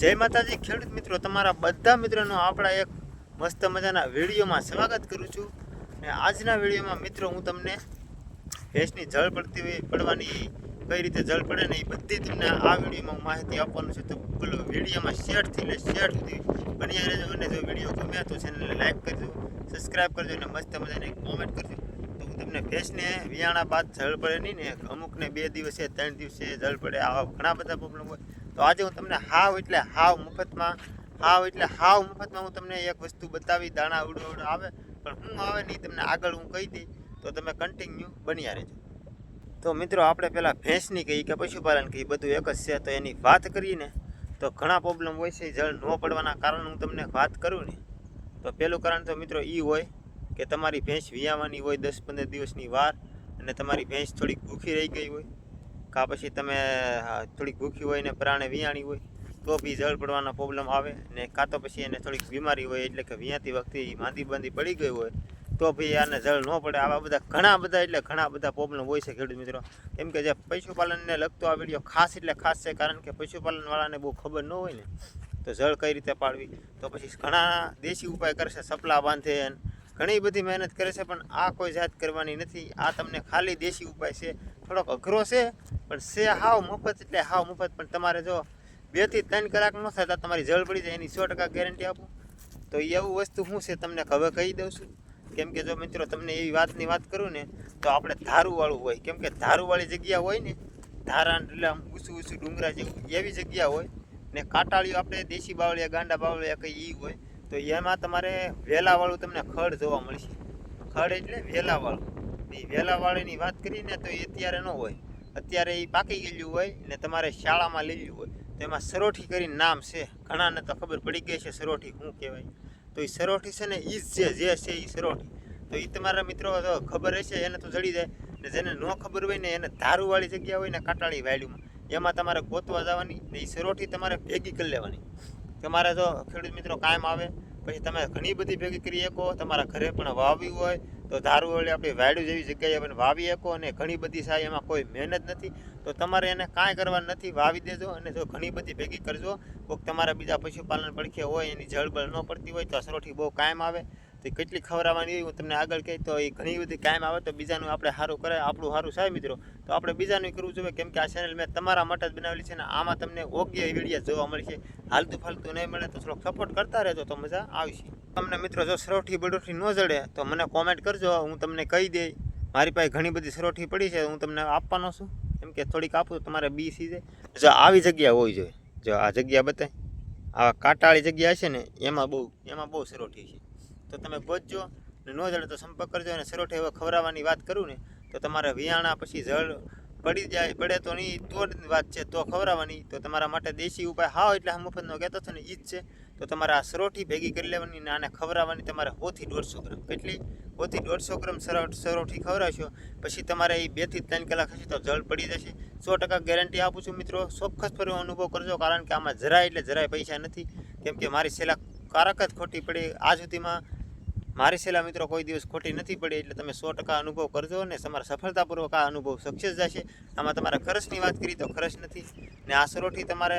જય માતાજી. ખેડૂત મિત્રો, તમારા બધા મિત્રોનો આપણા એક મસ્ત મજાના વિડીયોમાં સ્વાગત કરું છું. ને આજના વિડીયોમાં મિત્રો હું તમને ભેંસની જળ પડતી હોય, પડવાની કઈ રીતે જળ પડે ને એ બધી તમને આ વિડીયોમાં માહિતી આપવાનું છે. તો બોલો વિડીયોમાં શેરથી લે શેર સુધી બની રહેજો અને જો વીડિયો ગમે તો ચેનલને લાઈક કરજો સબસ્ક્રાઈબ કરજો અને મસ્ત મજાની કોમેન્ટ કરજો. તો હું તમને ભેંસને વિયાણા બાદ જળ પડે નહીં ને અમુકને બે દિવસે, ત્રણ દિવસે જળ પડે. આવા ઘણા બધા પ્રોબ્લેમ હોય. તો આજે હું તમને હાવ એટલે હાવ મફતમાં, હાવ એટલે હાવ મફતમાં હું તમને એક વસ્તુ બતાવી, દાણા ઉડો ઉડો આવે, પણ હું આવે નહીં, તમને આગળ હું કહી દઈ તો તમે કન્ટિન્યુ બન્યા રહેજો. તો મિત્રો, આપણે પહેલાં ભેંસની કહી કે પશુપાલન કહી બધું એક જ છે, તો એની વાત કરીએ ને, તો ઘણા પ્રોબ્લેમ હોય છે, જળ ન પડવાના કારણ હું તમને વાત કરું ને, તો પહેલું કારણ તો મિત્રો એ હોય કે તમારી ભેંસ વિયાવાની હોય દસ પંદર દિવસની વાર, અને તમારી ભેંસ થોડીક ભૂખી રહી ગઈ હોય કાં પછી તમે થોડીક ભૂખી હોય ને પ્રાણે વિયાણી હોય, તો બી જળ પડવાના પ્રોબ્લેમ આવે. ને કાં તો પછી એને થોડીક બીમારી હોય, એટલે કે વિયાતી વખતે માંદી બાંધી પડી ગઈ હોય, તો ભાઈ આને જળ ન પડે. આવા બધા ઘણા બધા, એટલે ઘણા બધા પ્રોબ્લેમ હોય છે ખેડૂત મિત્રો. કેમ કે જે પશુપાલનને લગતો આ વીડિયો ખાસ એટલે ખાસ છે, કારણ કે પશુપાલનવાળાને બહુ ખબર ન હોય ને, તો જળ કઈ રીતે પાડવી? તો પછી ઘણા દેશી ઉપાય કરશે, સપલા બાંધે ઘણી બધી મહેનત કરે છે, પણ આ કોઈ જાત કરવાની નથી. આ તમને ખાલી દેશી ઉપાય છે થોડોક અઘરો છે, પણ છે હાવ મફત, એટલે હાવ મફત. પણ તમારે જો બેથી ત્રણ કલાક ન થાય તો તમારી જળ પડી જાય, એની સો ટકા ગેરંટી આપું. તો એવું વસ્તુ શું છે, તમને હવે કહી દઉં છું. કેમ કે જો મિત્રો તમને એવી વાતની વાત કરું ને, તો આપણે ધારુવાળું હોય. કેમ કે ધારુવાળી જગ્યા હોય ને ધારા એટલે ઊંચું ઊંચું ડુંગરા જેવું, એવી જગ્યા હોય. ને કાંટાળીઓ આપણે દેશી બાવળિયા, ગાંડા બાવળિયા કંઈ એ હોય, તો એમાં તમારે વેલાવાળું તમને ખડ જોવા મળશે. ખડ એટલે વેલાવાળું. વેલાવાળીની વાત કરીને તો એ અત્યારે ન હોય. અત્યારે એ પાકી ગયેલું હોય ને તમારે શાળામાં લીલું હોય. તો એમાં સરોઠી કરીને નામ છે. ઘણાને તો ખબર પડી ગઈ છે સરોઠી શું કહેવાય. તો એ સરોઠી છે ને એ જ છે, જે છે એ સરોઠી. તો એ તમારા મિત્રો ખબર હશે, એને તો જડી જાય. ને જેને ન ખબર હોય ને એને ધારુવાળી જગ્યા હોય ને કાંટાળી વાયલુમાં. એમાં તમારે ગોતવા જવાની ને એ સરોઠી તમારે ભેગી કરી લેવાની. તમારે જો ખેડૂત મિત્રો કાયમ આવે, પછી તમે ઘણી બધી ભેગી કરી શકો, તમારા ઘરે પણ વાવવી હોય તો ધારું વળી આપણી વાયડું જેવી જગ્યાએ પણ વાવી શકો અને ઘણી બધી સાય એમાં કોઈ મહેનત નથી. તો તમારે એને કાંઈ કરવાનું નથી, વાવી દેજો અને જો ઘણી બધી ભેગી કરજો. કોઈક તમારા બીજા પશુપાલન પડખે હોય, એની જળબળ ન પડતી હોય તો સરોઠી બહુ કાયમ આવે. તો કેટલી ખવડાવવાની હોય હું તમને આગળ કહી, તો એ ઘણી બધી કાયમ આવે, તો બીજાનું આપણે સારું કરે આપણું સારું સાહેબ મિત્રો. તો આપણે બીજાનું કરવું જોઈએ, કેમ કે આ ચેનલ મેં તમારા માટે જ બનાવેલી છે ને આમાં તમને યોગ્ય વીડિયો જોવા મળશે હાલતું ફાલતું નહીં મળે તો થોડોક સપોર્ટ કરતા રહેજો, તો મજા આવશે. તમને મિત્રો જો સરોઠી બરોઠી ન જડે, તો મને કોમેન્ટ કરજો, હું તમને કહી દઈ મારી પાસે ઘણી બધી સરોઠી પડી છે, હું તમને આપવાનો છું. કેમ કે થોડીક આપું તમારે બી સી સીધે જો આવી જગ્યા હોવી જોઈએ જો આ જગ્યા બતાય. આવા કાંટાળી જગ્યા હશે ને, એમાં બહુ એમાં બહુ સરોઠી છે. તો તમે પહોંચજો ને ન જડે તો સંપર્ક કરજો અને સરોઠી હવે ખવડાવવાની વાત કરું ને તો તમારે વિયાણા પછી જળ પડી જાય, પડે તો નહીં, તો વાત છે, તો ખવડાવવાની તો તમારા માટે દેશી ઉપાય હા એટલે આ મફતનો કહેતો છો ને એ જ છે. તો તમારે આ સરોઠી ભેગી કરી લેવાની ને આને ખવડાવવાની તમારે ઓથી દોઢસો ગ્રામ. કેટલી? ઓથી દોઢસો ગ્રામ સરો- સરોઠી ખવડાવશો, પછી તમારે એ બેથી ત્રણ કલાક હશે તો જળ પડી જશે. સો ટકા ગેરંટી આપું છું મિત્રો. ચોક્કસ ફરી અનુભવ કરજો, કારણ કે આમાં જરાય એટલે જરાય પૈસા નથી. કેમ કે મારી છેલ્લા કારક જ ખોટી પડી. આ સુધીમાં મારી સેલા મિત્રો કોઈ દિવસ ખોટી નથી પડી એટલે તમે સો ટકા અનુભવ કરજો અને તમારા સફળતાપૂર્વક આ અનુભવ સક્સેસ જશે. આમાં તમારે ખર્ચની વાત કરી તો ખર્ચ નથી. ને આ સરોઠી તમારે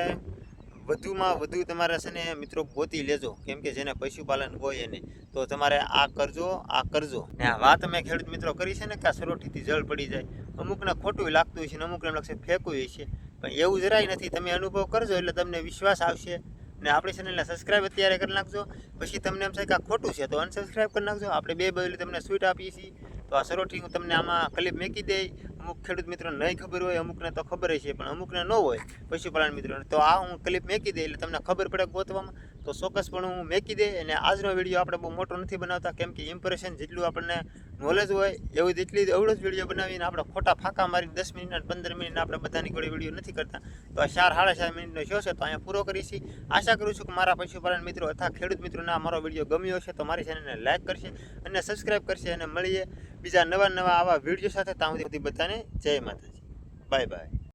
વધુમાં વધુ તમારે છે ને મિત્રો ગોતી લેજો. કેમ કે જેને પશુપાલન હોય એને. તો તમારે આ કરજો આ કરજો. ને આ વાત મેં ખેડૂત મિત્રો કરી છે ને કે આ સરોઠીથી જળ પડી જાય. અમુકને ખોટું લાગતું હોય છે ને અમુકને એમ લાગશે ફેંકવું હોય છે પણ એવું જરાય નથી. તમે અનુભવ કરજો એટલે તમને વિશ્વાસ આવશે. ને આપણી ચેનલને સબસ્ક્રાઇબ અત્યારે કરી નાખજો. પછી તમને એમ થાય કે આ ખોટું છે, તો અનસબસ્ક્રાઇબ કરી નાખજો. આપણે બે બદલી તમને સ્વીટ આપીએ છીએ. તો આ સરોઠી હું તમને આમાં ક્લિપ મૂકી દઈ. અમુક ખેડૂત મિત્રોને નહીં ખબર હોય, અમુકને તો ખબર છે, પણ અમુકને ન હોય પશુપાલન મિત્રોને. તો આ હું ક્લિપ મૂકી દઈ એટલે તમને ખબર પડે ગોતવામાં. તો ચોક્કસપણે હું મેંકી દે અને આજનો વીડિયો આપણે બહુ મોટો નથી બનાવતા, કેમ કે ઇમ્પ્રેશન જેટલું આપણને નોલેજ હોય, એવું જેટલી એવડો જ વીડિયો બનાવીને આપણે ખોટા ફાંકા મારી દસ મિનિટ અને પંદર મિનિટ આપણે બધાની જોડે વીડિયો નથી કરતા. તો આ ચાર સાડા ચાર મિનિટનો શો છે, તો અહીંયા પૂરો કરીશી આશા કરું છું કે મારા પશુપાલન મિત્રો અથવા ખેડૂત મિત્રોને મારો વીડિયો ગમ્યો હશે, તો મારી ચેનલને લાઇક કરશે અને સબસ્ક્રાઈબ કરશે અને મળીએ બીજા નવા નવા આવા વીડિયો સાથે. ત્યાં સુધી બધાને જય માતાજી. Bye bye